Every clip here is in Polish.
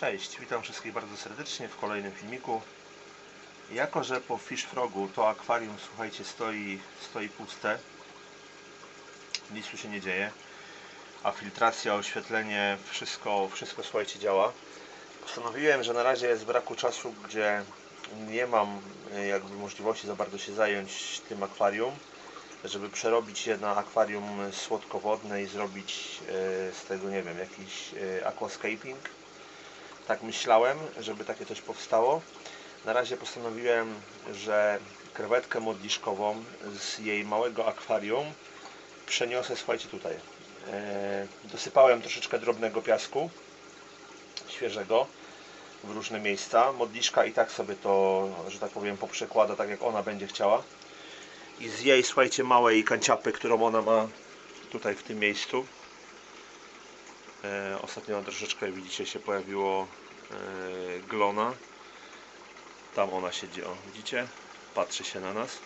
Cześć, witam wszystkich bardzo serdecznie w kolejnym filmiku. Jako, że po Fish Frogu to akwarium, słuchajcie, stoi, stoi puste, nic tu się nie dzieje, a filtracja, oświetlenie, wszystko, wszystko słuchajcie, działa. Postanowiłem, że na razie z braku czasu, gdzie nie mam e, jakby możliwości za bardzo się zająć tym akwarium, żeby przerobić je na akwarium słodkowodne i zrobić e, z tego, nie wiem, jakiś e, aquascaping tak myślałem, żeby takie coś powstało. Na razie postanowiłem, że krewetkę modliszkową z jej małego akwarium przeniosę, słuchajcie, tutaj. E, dosypałem troszeczkę drobnego piasku, świeżego, w różne miejsca. Modliszka i tak sobie to, że tak powiem, poprzekłada tak jak ona będzie chciała. I z jej, słuchajcie, małej kanciapy, którą ona ma tutaj w tym miejscu, E, ostatnio troszeczkę widzicie się pojawiło glona. Tam ona siedzi, o widzicie? Patrzy się na nas.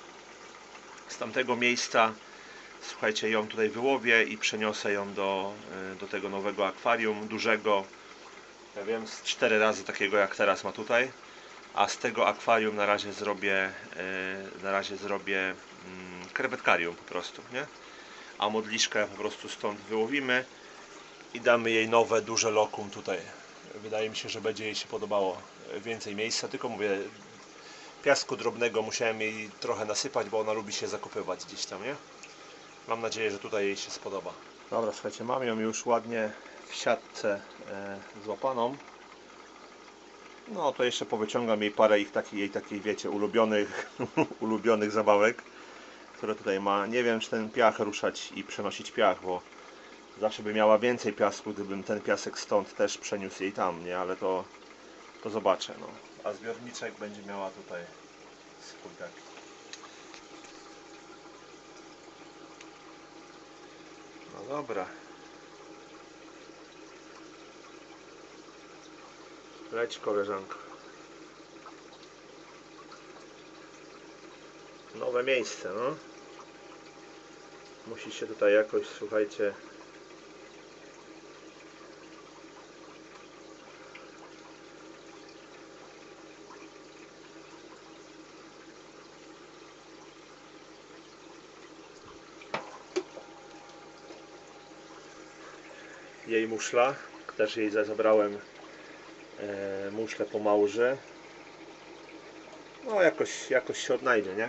Z tamtego miejsca słuchajcie, ją tutaj wyłowię i przeniosę ją do, e, do tego nowego akwarium, dużego. Ja wiem, z cztery razy takiego jak teraz ma tutaj. A z tego akwarium na razie zrobię e, na razie zrobię mm, krewetkarium po prostu, nie? A modliszkę po prostu stąd wyłowimy i damy jej nowe, duże lokum tutaj. Wydaje mi się, że będzie jej się podobało więcej miejsca, tylko mówię, piasku drobnego musiałem jej trochę nasypać, bo ona lubi się zakopywać gdzieś tam, nie? Mam nadzieję, że tutaj jej się spodoba. Dobra, słuchajcie, mam ją już ładnie w siatce e, złapaną. No to jeszcze powyciągam jej parę ich takich, jej takich, wiecie, ulubionych, ulubionych zabawek, które tutaj ma. Nie wiem, czy ten piach ruszać i przenosić piach, bo zawsze by miała więcej piasku, gdybym ten piasek stąd też przeniósł jej tam, nie? Ale to, to zobaczę, no. A zbiorniczek będzie miała tutaj swój taki. No dobra. Leć koleżanko. Nowe miejsce, no. Musi się tutaj jakoś, słuchajcie, jej muszla. Też jej za- zabrałem e, muszlę po małże. No jakoś, jakoś się odnajdzie, nie?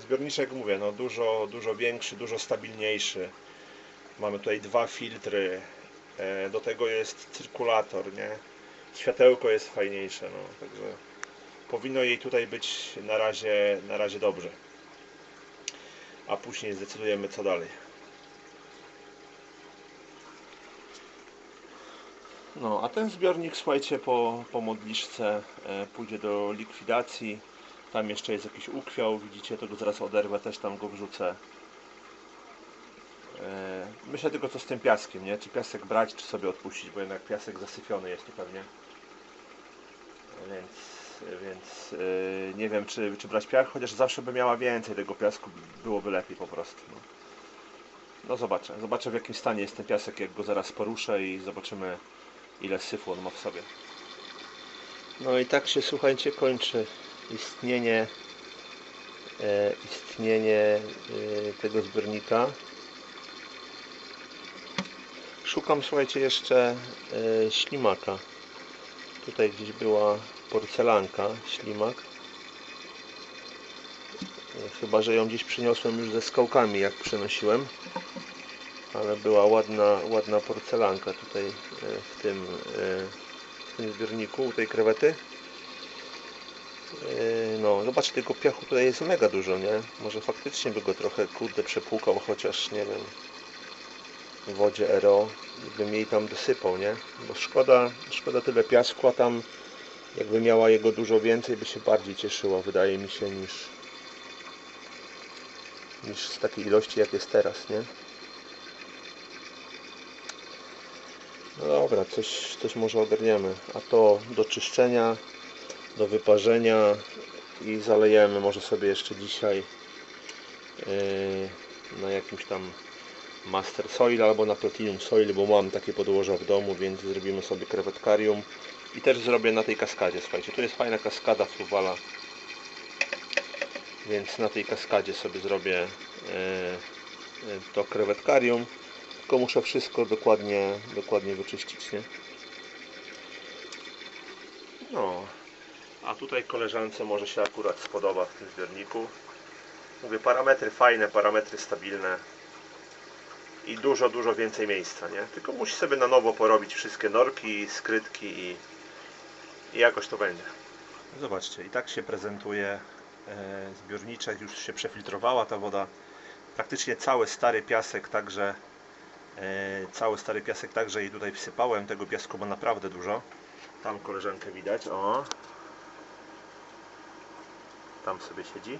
Zbiorniczek mówię, no dużo, dużo większy, dużo stabilniejszy. Mamy tutaj dwa filtry. E, do tego jest cyrkulator, nie? Światełko jest fajniejsze, no. Także powinno jej tutaj być na razie, na razie dobrze. A później zdecydujemy co dalej. No, a ten zbiornik, słuchajcie, po, po modliszce e, pójdzie do likwidacji. Tam jeszcze jest jakiś ukwiał, widzicie, to go zaraz oderwę, też tam go wrzucę. E, myślę tylko co z tym piaskiem, nie? Czy piasek brać, czy sobie odpuścić, bo jednak piasek zasypiony jest tu pewnie. Więc, więc e, nie wiem, czy, czy brać piach, chociaż zawsze by miała więcej tego piasku, byłoby lepiej po prostu. No. no zobaczę, zobaczę w jakim stanie jest ten piasek, jak go zaraz poruszę i zobaczymy ile syfu on ma w sobie. No i tak się słuchajcie kończy istnienie e, istnienie e, tego zbiornika. Szukam słuchajcie jeszcze e, ślimaka. Tutaj gdzieś była porcelanka, ślimak. E, chyba, że ją gdzieś przyniosłem już ze skałkami jak przenosiłem ale była ładna, ładna porcelanka tutaj e, w tym, e, w tym zbiorniku, u tej krewety. E, No, zobaczcie, tego piachu tutaj jest mega dużo, nie? Może faktycznie by go trochę, kurde, przepłukał, chociaż, nie wiem, w wodzie RO i bym jej tam dosypał, nie? Bo szkoda, szkoda tyle piasku, a tam jakby miała jego dużo więcej, by się bardziej cieszyła, wydaje mi się, niż niż z takiej ilości, jak jest teraz, nie? Dobra, coś, coś może ogarniemy. A to do czyszczenia, do wyparzenia i zalejemy może sobie jeszcze dzisiaj yy, na jakimś tam Master Soil albo na Platinum Soil, bo mam takie podłoża w domu, więc zrobimy sobie krewetkarium I też zrobię na tej kaskadzie, słuchajcie, tu jest fajna kaskada fruwala. Więc na tej kaskadzie sobie zrobię e, to krewetkarium. Tylko muszę wszystko dokładnie, dokładnie wyczyścić, nie? No, a tutaj koleżance może się akurat spodoba w tym zbiorniku. Mówię, parametry fajne, parametry stabilne i dużo, dużo więcej miejsca, nie? Tylko musi sobie na nowo porobić wszystkie norki, skrytki i, i jakoś to będzie. Zobaczcie, i tak się prezentuje e, zbiorniczek, już się przefiltrowała ta woda. Praktycznie cały stary piasek, także cały stary piasek także i tutaj wsypałem. Tego piasku ma naprawdę dużo. Tam koleżankę widać, o. Tam sobie siedzi.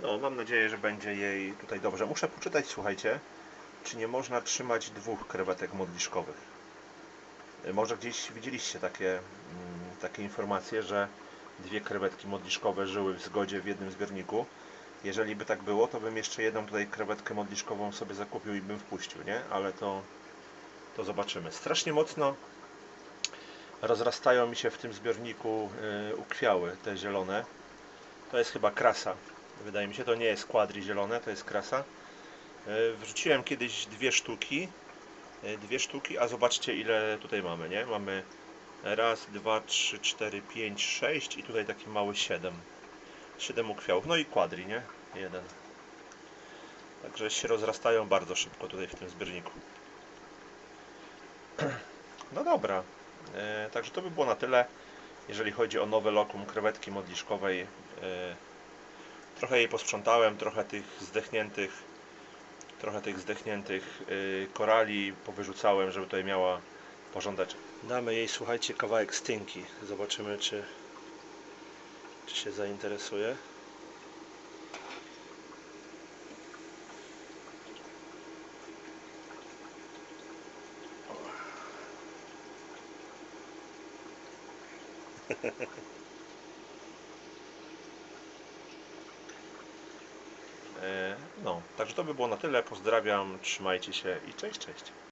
No, mam nadzieję, że będzie jej tutaj dobrze. Muszę poczytać, słuchajcie, czy nie można trzymać dwóch krewetek modliszkowych. Y, Może gdzieś widzieliście takie, mm, takie informacje, że dwie krewetki modliszkowe żyły w zgodzie w jednym zbiorniku. Jeżeli by tak było, to bym jeszcze jedną tutaj krewetkę modliszkową sobie zakupił i bym wpuścił, nie? Ale to, to zobaczymy. Strasznie mocno rozrastają mi się w tym zbiorniku y, ukwiały, te zielone. To jest chyba krasa. Wydaje mi się, to nie jest kwadri zielone, to jest krasa. Y, Wrzuciłem kiedyś dwie sztuki. y, Dwie sztuki, a zobaczcie ile tutaj mamy, nie? Mamy raz, dwa, trzy, cztery, pięć, sześć i tutaj taki mały siedem. Siedem ukwiałów. No i kwadri, nie? Jeden. Także się rozrastają bardzo szybko tutaj w tym zbiorniku. No dobra. E, Także to by było na tyle, jeżeli chodzi o nowe lokum krewetki modliszkowej. E, Trochę jej posprzątałem, trochę tych zdechniętych, trochę tych zdechniętych e, korali powyrzucałem, żeby tutaj miała porządeczek. Damy jej, słuchajcie, kawałek stynki. Zobaczymy, czy, czy się zainteresuje. E, No, także to by było na tyle. Pozdrawiam, trzymajcie się i cześć, cześć.